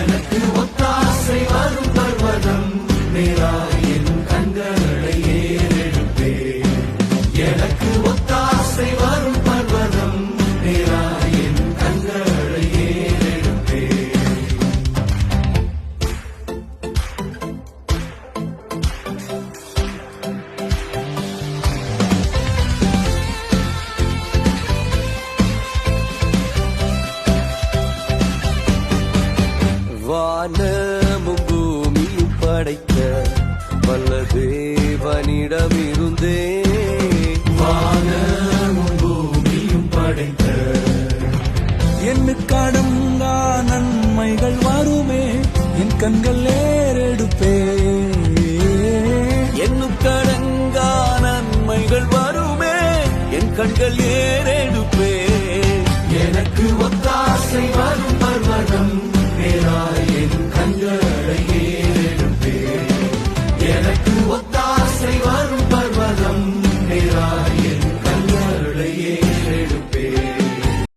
எனக்கு வானமும் பூமியும் படைத்த வல்ல தேவனிடமிருந்தே. வானமும் பூமியும் படைத்த எண்ணுக்கடங்கா நன்மைகள் வருமே என் கண்கள் ஏறெடுப்பே. என்னும் கடங்கா நன்மைகள் வருமே என் கண்கள் ஏறெடுப்பே.